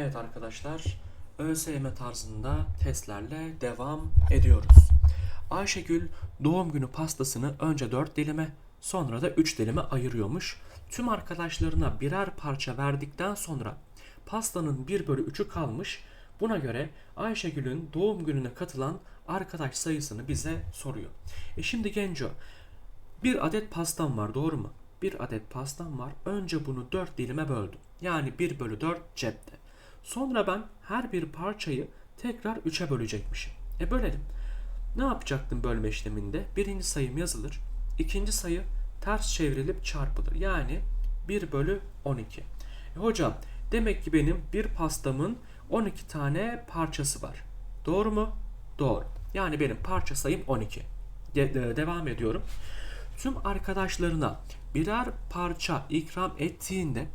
Evet arkadaşlar, ÖSYM tarzında testlerle devam ediyoruz. Ayşegül doğum günü pastasını önce 4 dilime, sonra da 3 dilime ayırıyormuş. Tüm arkadaşlarına birer parça verdikten sonra pastanın 1 bölü 3'ü kalmış. Buna göre Ayşegül'ün doğum gününe katılan arkadaş sayısını bize soruyor. E şimdi Genco, bir adet pastam var doğru mu? Bir adet pastam var. Önce bunu 4 dilime böldüm. Yani 1 bölü 4 cepte. Sonra ben her bir parçayı tekrar 3'e bölecekmişim. E bölelim. Ne yapacaktım bölme işleminde? Birinci sayım yazılır. ikinci sayı ters çevrilip çarpılır. Yani 1 bölü 12. E hocam demek ki benim bir pastamın 12 tane parçası var. Doğru mu? Doğru. Yani benim parça sayım 12. De- de- devam ediyorum. Tüm arkadaşlarına birer parça ikram ettiğinde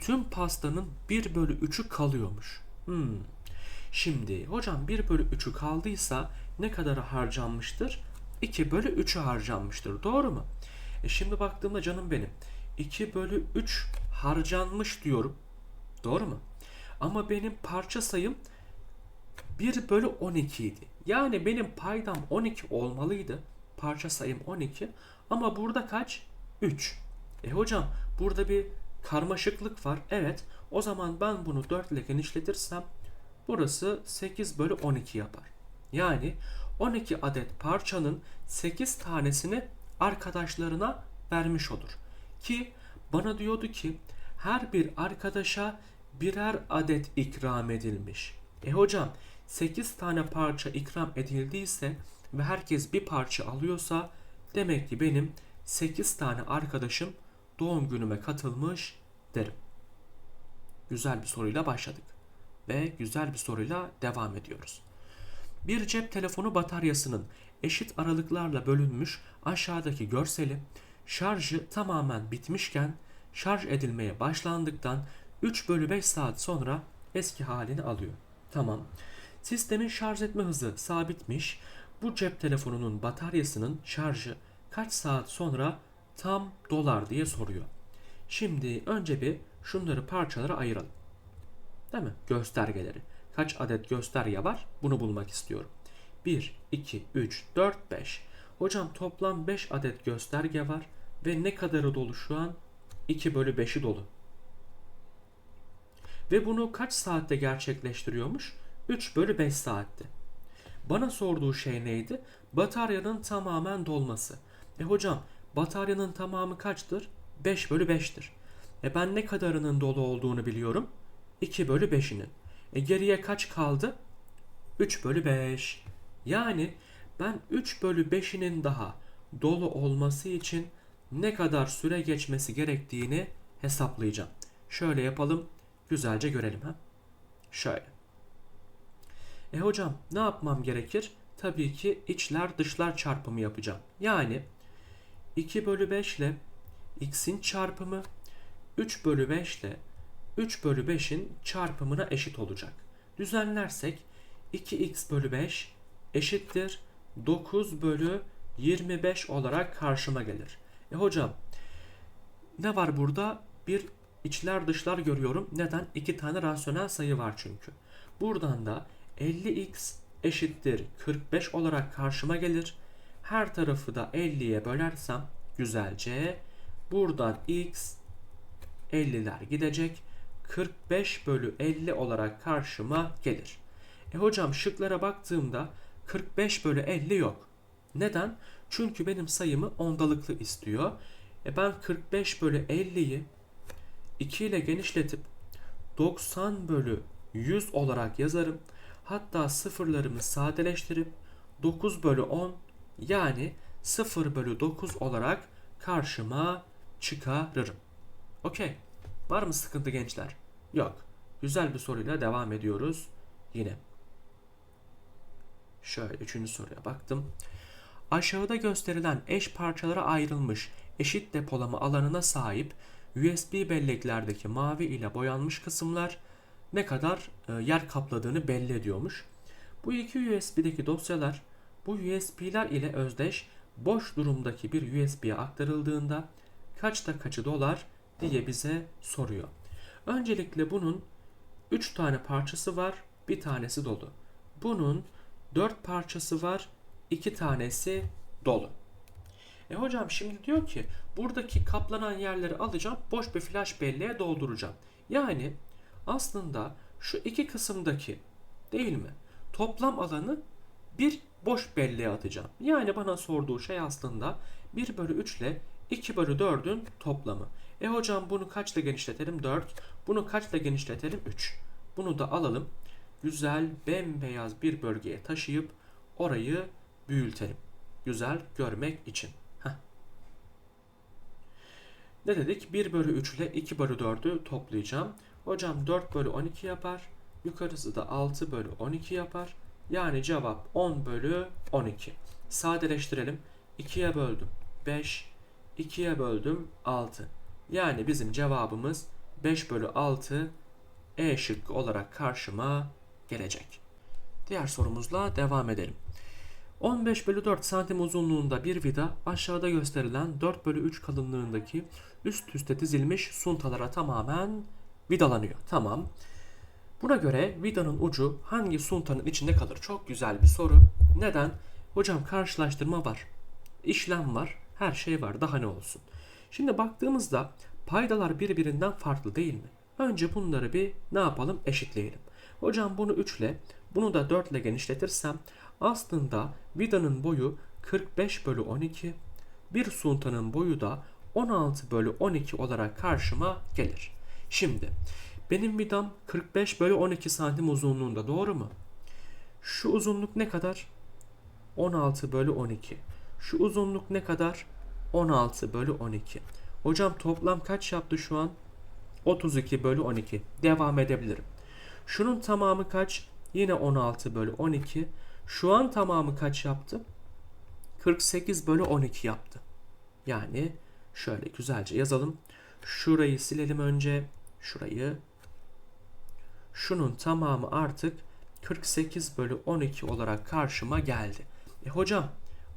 tüm pastanın 1 bölü 3'ü kalıyormuş. Hmm. Şimdi hocam 1 bölü 3'ü kaldıysa ne kadar harcanmıştır? 2 bölü 3'ü harcanmıştır. Doğru mu? E şimdi baktığımda canım benim 2 bölü 3 harcanmış diyorum. Doğru mu? Ama benim parça sayım 1 bölü 12 idi. Yani benim paydam 12 olmalıydı. Parça sayım 12. Ama burada kaç? 3. E hocam burada bir karmaşıklık var. Evet. O zaman ben bunu 4 ile genişletirsem burası 8 bölü 12 yapar. Yani 12 adet parçanın 8 tanesini arkadaşlarına vermiş olur. Ki bana diyordu ki her bir arkadaşa birer adet ikram edilmiş. E hocam 8 tane parça ikram edildiyse ve herkes bir parça alıyorsa demek ki benim 8 tane arkadaşım doğum günüme katılmış derim. Güzel bir soruyla başladık ve güzel bir soruyla devam ediyoruz. Bir cep telefonu bataryasının eşit aralıklarla bölünmüş aşağıdaki görseli şarjı tamamen bitmişken şarj edilmeye başlandıktan 3 bölü 5 saat sonra eski halini alıyor. Tamam. Sistemin şarj etme hızı sabitmiş. Bu cep telefonunun bataryasının şarjı kaç saat sonra tam dolar diye soruyor. Şimdi önce bir şunları parçalara ayıralım. Değil mi? Göstergeleri. Kaç adet gösterge var? Bunu bulmak istiyorum. 1, 2, 3, 4, 5. Hocam toplam 5 adet gösterge var. Ve ne kadarı dolu şu an? 2 bölü 5'i dolu. Ve bunu kaç saatte gerçekleştiriyormuş? 3 bölü 5 saatte. Bana sorduğu şey neydi? Bataryanın tamamen dolması. E hocam bataryanın tamamı kaçtır? 5 bölü 5'tir. E ben ne kadarının dolu olduğunu biliyorum. 2 bölü 5'inin. E geriye kaç kaldı? 3 bölü 5. Yani ben 3 bölü 5'inin daha dolu olması için ne kadar süre geçmesi gerektiğini hesaplayacağım. Şöyle yapalım. Güzelce görelim ha. Şöyle. E hocam ne yapmam gerekir? Tabii ki içler dışlar çarpımı yapacağım. Yani 2 bölü 5 ile x'in çarpımı 3 bölü 5 ile 3 bölü 5'in çarpımına eşit olacak. Düzenlersek 2x bölü 5 eşittir 9 bölü 25 olarak karşıma gelir. E hocam ne var burada? Bir içler dışlar görüyorum. Neden? İki tane rasyonel sayı var çünkü. Buradan da 50x eşittir 45 olarak karşıma gelir. Her tarafı da 50'ye bölersem güzelce buradan x 50'ler gidecek. 45 bölü 50 olarak karşıma gelir. E hocam şıklara baktığımda 45 bölü 50 yok. Neden? Çünkü benim sayımı ondalıklı istiyor. E ben 45 bölü 50'yi 2 ile genişletip 90 bölü 100 olarak yazarım. Hatta sıfırlarımı sadeleştirip 9 bölü 10 yani 0 bölü 9 olarak karşıma çıkarırım. Okey. Var mı sıkıntı gençler? Yok. Güzel bir soruyla devam ediyoruz yine. Şöyle üçüncü soruya baktım. Aşağıda gösterilen eş parçalara ayrılmış eşit depolama alanına sahip USB belleklerdeki mavi ile boyanmış kısımlar ne kadar e, yer kapladığını belli ediyormuş. Bu iki USB'deki dosyalar bu USB'ler ile özdeş boş durumdaki bir USB'ye aktarıldığında kaçta kaçı dolar diye bize soruyor. Öncelikle bunun 3 tane parçası var, bir tanesi dolu. Bunun 4 parçası var, 2 tanesi dolu. E hocam şimdi diyor ki buradaki kaplanan yerleri alacağım, boş bir flash belleğe dolduracağım. Yani aslında şu iki kısımdaki değil mi? Toplam alanı bir boş belleğe atacağım. Yani bana sorduğu şey aslında 1 bölü 3 ile 2 bölü 4'ün toplamı. E hocam bunu kaçla genişletelim? 4. Bunu kaçla genişletelim? 3. Bunu da alalım. Güzel bembeyaz bir bölgeye taşıyıp orayı büyütelim. Güzel görmek için. Ne dedik? 1 bölü 3 ile 2 bölü 4'ü toplayacağım. Hocam 4 bölü 12 yapar. Yukarısı da 6 bölü 12 yapar. Yani cevap 10 bölü 12. Sadeleştirelim. 2'ye böldüm 5. 2'ye böldüm 6. Yani bizim cevabımız 5 bölü 6 E şıkkı olarak karşıma gelecek. Diğer sorumuzla devam edelim. 15 bölü 4 santim uzunluğunda bir vida aşağıda gösterilen 4 bölü 3 kalınlığındaki üst üste dizilmiş suntalara tamamen vidalanıyor. Tamam. Buna göre vidanın ucu hangi suntanın içinde kalır? Çok güzel bir soru. Neden? Hocam karşılaştırma var. İşlem var. Her şey var. Daha ne olsun? Şimdi baktığımızda paydalar birbirinden farklı değil mi? Önce bunları bir ne yapalım? Eşitleyelim. Hocam bunu 3 ile bunu da 4 ile genişletirsem aslında vidanın boyu 45 bölü 12 bir suntanın boyu da 16 bölü 12 olarak karşıma gelir. Şimdi benim vidam 45 bölü 12 santim uzunluğunda doğru mu? Şu uzunluk ne kadar? 16 bölü 12. Şu uzunluk ne kadar? 16 bölü 12. Hocam toplam kaç yaptı şu an? 32 bölü 12. Devam edebilirim. Şunun tamamı kaç? Yine 16 bölü 12. Şu an tamamı kaç yaptı? 48 bölü 12 yaptı. Yani şöyle güzelce yazalım. Şurayı silelim önce. Şurayı. Şunun tamamı artık 48 bölü 12 olarak karşıma geldi. E hocam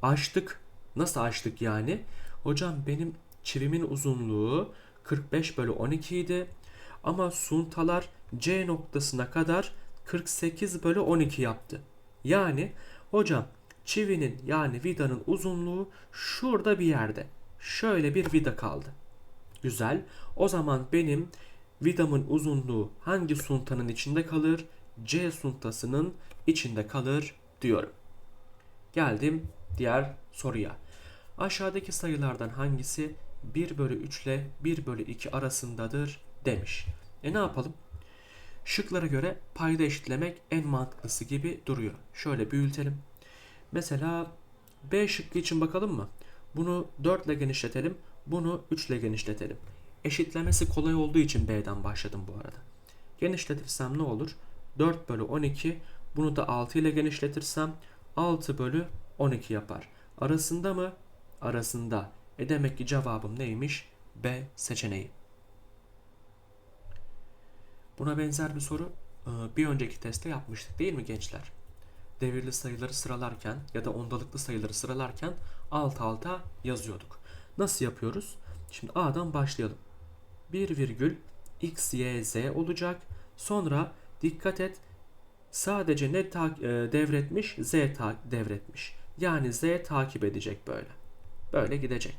açtık. Nasıl açtık yani? Hocam benim çivimin uzunluğu 45 bölü 12 idi. Ama suntalar C noktasına kadar 48 bölü 12 yaptı. Yani hocam çivinin yani vidanın uzunluğu şurada bir yerde. Şöyle bir vida kaldı. Güzel. O zaman benim vidamın uzunluğu hangi suntanın içinde kalır? C suntasının içinde kalır diyorum. Geldim diğer soruya. Aşağıdaki sayılardan hangisi 1 bölü 3 ile 1 bölü 2 arasındadır demiş. E ne yapalım? Şıklara göre payda eşitlemek en mantıklısı gibi duruyor. Şöyle büyütelim. Mesela B şıkkı için bakalım mı? Bunu 4 ile genişletelim. Bunu 3 ile genişletelim. Eşitlemesi kolay olduğu için B'den başladım bu arada. Genişletirsem ne olur? 4 bölü 12. Bunu da 6 ile genişletirsem 6 bölü 12 yapar. Arasında mı? Arasında. E demek ki cevabım neymiş? B seçeneği. Buna benzer bir soru e, bir önceki testte yapmıştık değil mi gençler? Devirli sayıları sıralarken ya da ondalıklı sayıları sıralarken alt alta yazıyorduk. Nasıl yapıyoruz? Şimdi A'dan başlayalım. 1 virgül x, y, z olacak. Sonra dikkat et sadece ne ta- e, devretmiş? Z ta- devretmiş. Yani z takip edecek böyle. Böyle gidecek.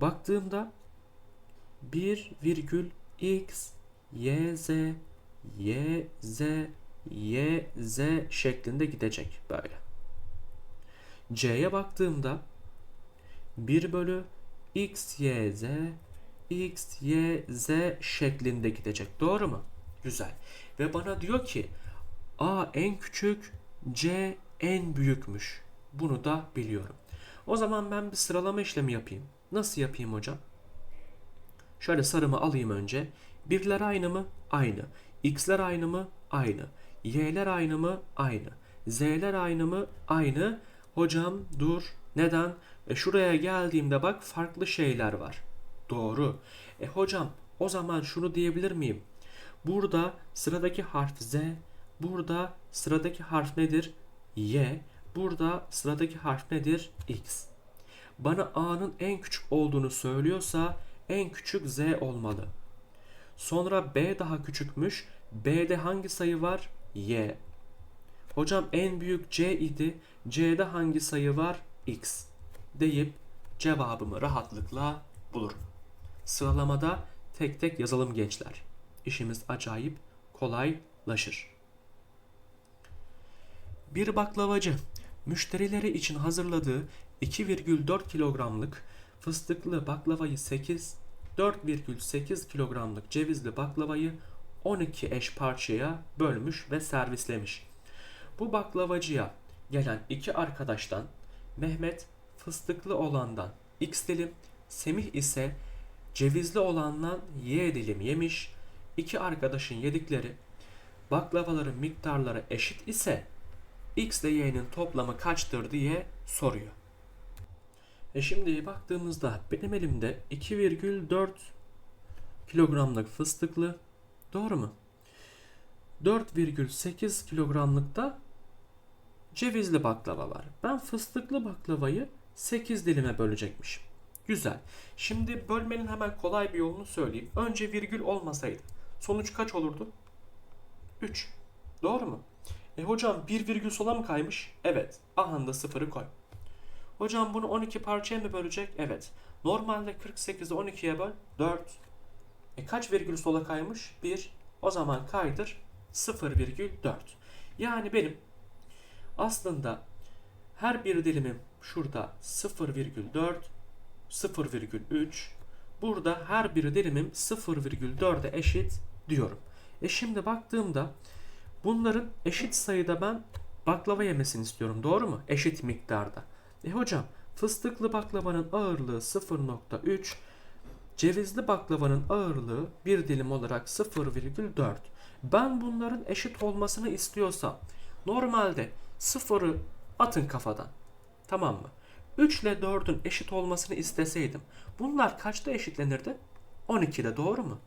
Baktığımda 1 virgül x, y, z, y, z, y, z şeklinde gidecek böyle. C'ye baktığımda 1 bölü x, y, z, x, y, z şeklinde gidecek. Doğru mu? Güzel. Ve bana diyor ki A en küçük, C en büyükmüş. Bunu da biliyorum. O zaman ben bir sıralama işlemi yapayım. Nasıl yapayım hocam? Şöyle sarımı alayım önce. Birler aynı mı? Aynı. X'ler aynı mı? Aynı. Y'ler aynı mı? Aynı. Z'ler aynı mı? Aynı. Hocam dur. Neden? E şuraya geldiğimde bak farklı şeyler var. Doğru. E hocam o zaman şunu diyebilir miyim? Burada sıradaki harf Z, burada sıradaki harf nedir? Y, burada sıradaki harf nedir? X. Bana A'nın en küçük olduğunu söylüyorsa en küçük Z olmalı. Sonra B daha küçükmüş, B'de hangi sayı var? Y. Hocam en büyük C idi. C'de hangi sayı var? X. Deyip cevabımı rahatlıkla bulurum. Sıralamada tek tek yazalım gençler. İşimiz acayip kolaylaşır. Bir baklavacı müşterileri için hazırladığı 2,4 kilogramlık fıstıklı baklavayı 8, 4,8 kilogramlık cevizli baklavayı 12 eş parçaya bölmüş ve servislemiş. Bu baklavacıya gelen iki arkadaştan Mehmet fıstıklı olandan X dilim, Semih ise cevizli olandan Y dilim yemiş. İki arkadaşın yedikleri baklavaların miktarları eşit ise X ile Y'nin toplamı kaçtır diye soruyor. E şimdi baktığımızda benim elimde 2,4 kilogramlık fıstıklı doğru mu? 4,8 kilogramlık da cevizli baklava var. Ben fıstıklı baklavayı 8 dilime bölecekmişim. Güzel. Şimdi bölmenin hemen kolay bir yolunu söyleyeyim. Önce virgül olmasaydı sonuç kaç olurdu? 3. Doğru mu? E hocam bir virgül sola mı kaymış? Evet. Ahanda sıfırı koy. Hocam bunu 12 parçaya mı bölecek? Evet. Normalde 48'i 12'ye böl. 4. E kaç virgül sola kaymış? 1. O zaman kaydır 0,4. Yani benim aslında her bir dilimim şurada 0,4, 0,3. Burada her bir dilimim 0,4'e eşit diyorum. E şimdi baktığımda bunların eşit sayıda ben baklava yemesini istiyorum. Doğru mu? Eşit miktarda. E hocam fıstıklı baklavanın ağırlığı 0.3, cevizli baklavanın ağırlığı bir dilim olarak 0,4. Ben bunların eşit olmasını istiyorsam normalde 0'ı atın kafadan. Tamam mı? 3 ile 4'ün eşit olmasını isteseydim bunlar kaçta eşitlenirdi? 12'de doğru mu?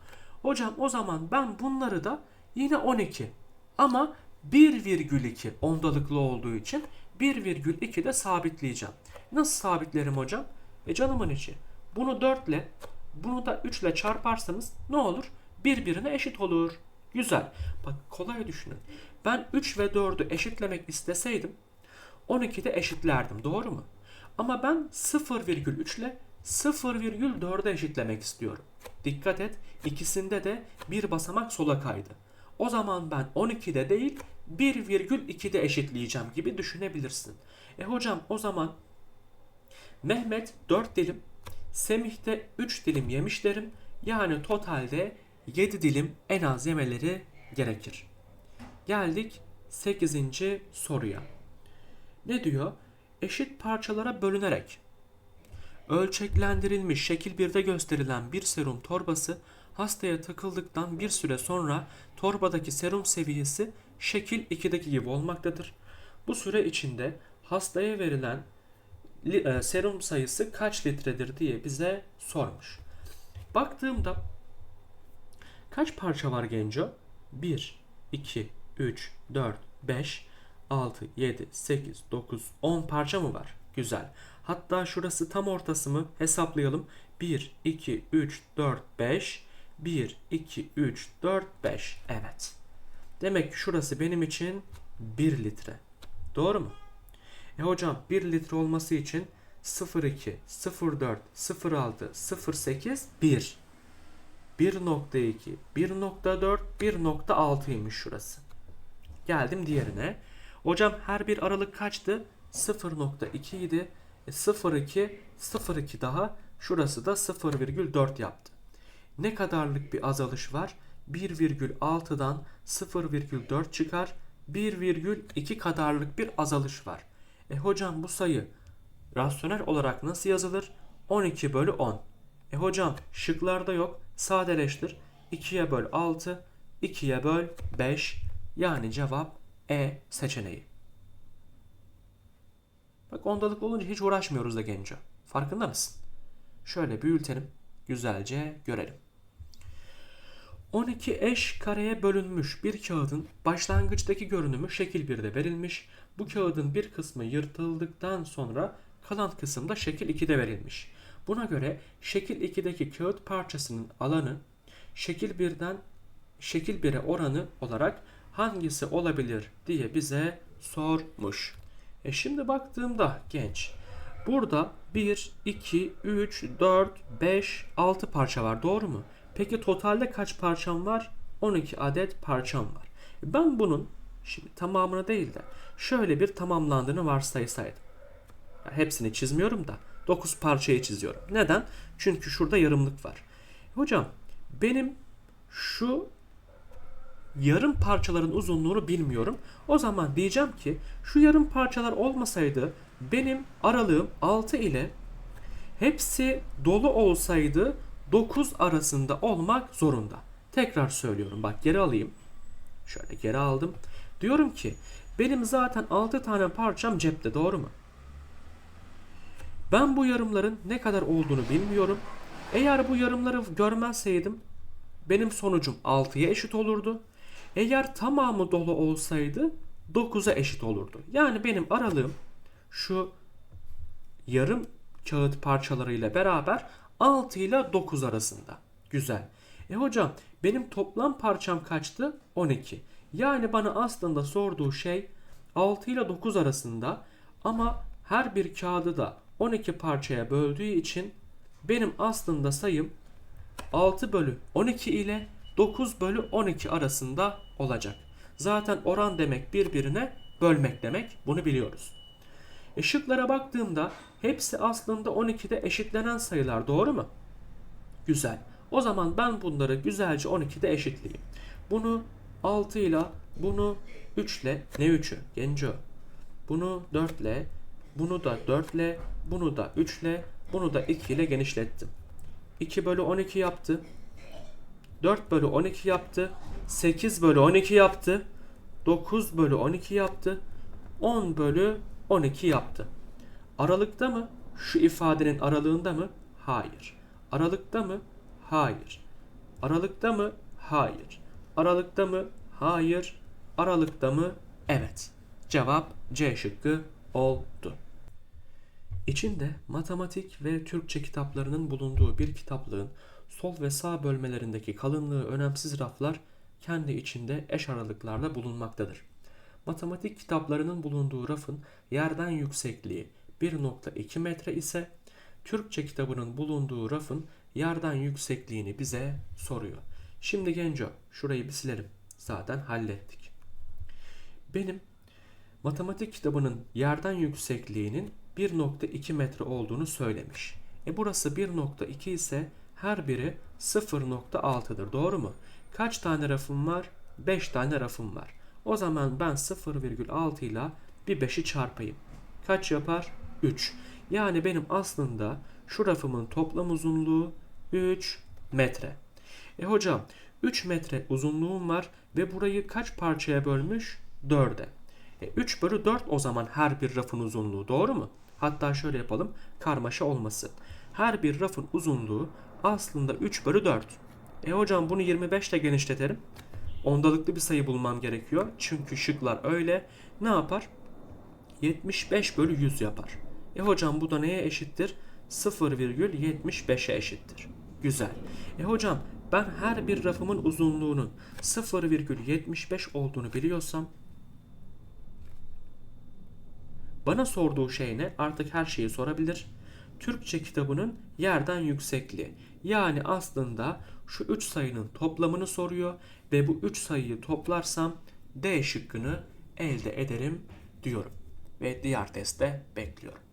Hocam o zaman ben bunları da yine 12 ama 1,2 ondalıklı olduğu için 1,2'de sabitleyeceğim. Nasıl sabitlerim hocam? E canımın içi. Bunu 4 ile bunu da 3 ile çarparsanız ne olur? Birbirine eşit olur. Güzel. Bak kolay düşünün. Ben 3 ve 4'ü eşitlemek isteseydim 12'de eşitlerdim. Doğru mu? Ama ben 0,3 ile 0,4'e eşitlemek istiyorum. Dikkat et ikisinde de bir basamak sola kaydı. O zaman ben 12'de değil 1,2'de eşitleyeceğim gibi düşünebilirsin. E hocam o zaman Mehmet 4 dilim, Semih de 3 dilim yemiş derim. Yani totalde 7 dilim en az yemeleri gerekir. Geldik 8. soruya. Ne diyor? Eşit parçalara bölünerek ölçeklendirilmiş şekil 1'de gösterilen bir serum torbası hastaya takıldıktan bir süre sonra torbadaki serum seviyesi şekil 2'deki gibi olmaktadır. Bu süre içinde hastaya verilen e, serum sayısı kaç litredir diye bize sormuş. Baktığımda kaç parça var Genco? 1, 2, 3, 4, 5, 6, 7, 8, 9, 10 parça mı var? Güzel. Hatta şurası tam ortası mı? Hesaplayalım. 1, 2, 3, 4, 5. 1, 2, 3, 4, 5. Evet. Demek ki şurası benim için 1 litre. Doğru mu? E hocam 1 litre olması için 0,2, 0,4, 0,6, 0,8, 1. 1.2, 1.4, 1.6'ymış şurası. Geldim diğerine. Hocam her bir aralık kaçtı? 0.2 idi. E 0.2, 0.2 daha. Şurası da 0,4 yaptı. Ne kadarlık bir azalış var? 1,6'dan 0,4 çıkar. 1,2 kadarlık bir azalış var. E hocam bu sayı rasyonel olarak nasıl yazılır? 12 bölü 10. E hocam şıklarda yok. Sadeleştir. 2'ye böl 6, 2'ye böl 5. Yani cevap E seçeneği. Bak ondalık olunca hiç uğraşmıyoruz da Genco. Farkında mısın? Şöyle büyütelim. Güzelce görelim. 12 eş kareye bölünmüş bir kağıdın başlangıçtaki görünümü şekil 1'de verilmiş. Bu kağıdın bir kısmı yırtıldıktan sonra kalan kısım da şekil 2'de verilmiş. Buna göre şekil 2'deki kağıt parçasının alanı şekil 1'den şekil bire oranı olarak hangisi olabilir diye bize sormuş. E şimdi baktığımda genç burada 1, 2, 3, 4, 5, 6 parça var doğru mu? Peki totalde kaç parçam var? 12 adet parçam var. E Ben bunun şimdi tamamını değil de şöyle bir tamamlandığını varsaysaydım. Hepsini çizmiyorum da 9 parçayı çiziyorum. Neden? Çünkü şurada yarımlık var. Hocam benim şu yarım parçaların uzunluğunu bilmiyorum. O zaman diyeceğim ki şu yarım parçalar olmasaydı benim aralığım 6 ile hepsi dolu olsaydı 9 arasında olmak zorunda. Tekrar söylüyorum bak geri alayım. Şöyle geri aldım. Diyorum ki benim zaten 6 tane parçam cepte doğru mu? Ben bu yarımların ne kadar olduğunu bilmiyorum. Eğer bu yarımları görmezseydim benim sonucum 6'ya eşit olurdu. Eğer tamamı dolu olsaydı 9'a eşit olurdu. Yani benim aralığım şu yarım kağıt parçalarıyla beraber 6 ile 9 arasında. Güzel. E hocam benim toplam parçam kaçtı? 12. Yani bana aslında sorduğu şey 6 ile 9 arasında ama her bir kağıdı da 12 parçaya böldüğü için benim aslında sayım 6 bölü 12 ile 9 bölü 12 arasında olacak. Zaten oran demek birbirine bölmek demek. Bunu biliyoruz. E şıklara baktığımda hepsi aslında 12'de eşitlenen sayılar doğru mu? Güzel. O zaman ben bunları güzelce 12'de eşitleyeyim. Bunu 6 ile bunu 3 ile ne 3'ü? Genco. Bunu 4 ile bunu da 4 ile bunu da 3 ile bunu da 2 ile genişlettim. 2 bölü 12 yaptı. 4 bölü 12 yaptı. 8 bölü 12 yaptı. 9 bölü 12 yaptı. 10 bölü 12 yaptı. Aralıkta mı? Şu ifadenin aralığında mı? Hayır. Aralıkta mı? Hayır. Aralıkta mı? Hayır. Aralıkta mı? Hayır. Aralıkta mı? Evet. Cevap C şıkkı oldu. İçinde matematik ve Türkçe kitaplarının bulunduğu bir kitaplığın sol ve sağ bölmelerindeki kalınlığı önemsiz raflar kendi içinde eş aralıklarla bulunmaktadır. Matematik kitaplarının bulunduğu rafın yerden yüksekliği 1.2 metre ise Türkçe kitabının bulunduğu rafın yerden yüksekliğini bize soruyor. Şimdi Genco şurayı bir silelim. Zaten hallettik. Benim matematik kitabının yerden yüksekliğinin 1.2 metre olduğunu söylemiş. E burası 1.2 ise her biri 0.6'dır doğru mu? Kaç tane rafım var? 5 tane rafım var. O zaman ben 0,6 ile bir 5'i çarpayım. Kaç yapar? 3. Yani benim aslında şu rafımın toplam uzunluğu 3 metre. E hocam 3 metre uzunluğum var ve burayı kaç parçaya bölmüş? 4'e. E 3 bölü 4 o zaman her bir rafın uzunluğu doğru mu? Hatta şöyle yapalım karmaşa olmasın. Her bir rafın uzunluğu aslında 3 bölü 4. E hocam bunu 25 ile genişletelim. Ondalıklı bir sayı bulmam gerekiyor. Çünkü şıklar öyle. Ne yapar? 75 bölü 100 yapar. E hocam bu da neye eşittir? 0,75'e eşittir. Güzel. E hocam ben her bir rafımın uzunluğunun 0,75 olduğunu biliyorsam bana sorduğu şey ne? Artık her şeyi sorabilir. Türkçe kitabının yerden yüksekliği. Yani aslında şu 3 sayının toplamını soruyor ve bu 3 sayıyı toplarsam D şıkkını elde ederim diyorum. Ve diğer testte bekliyorum.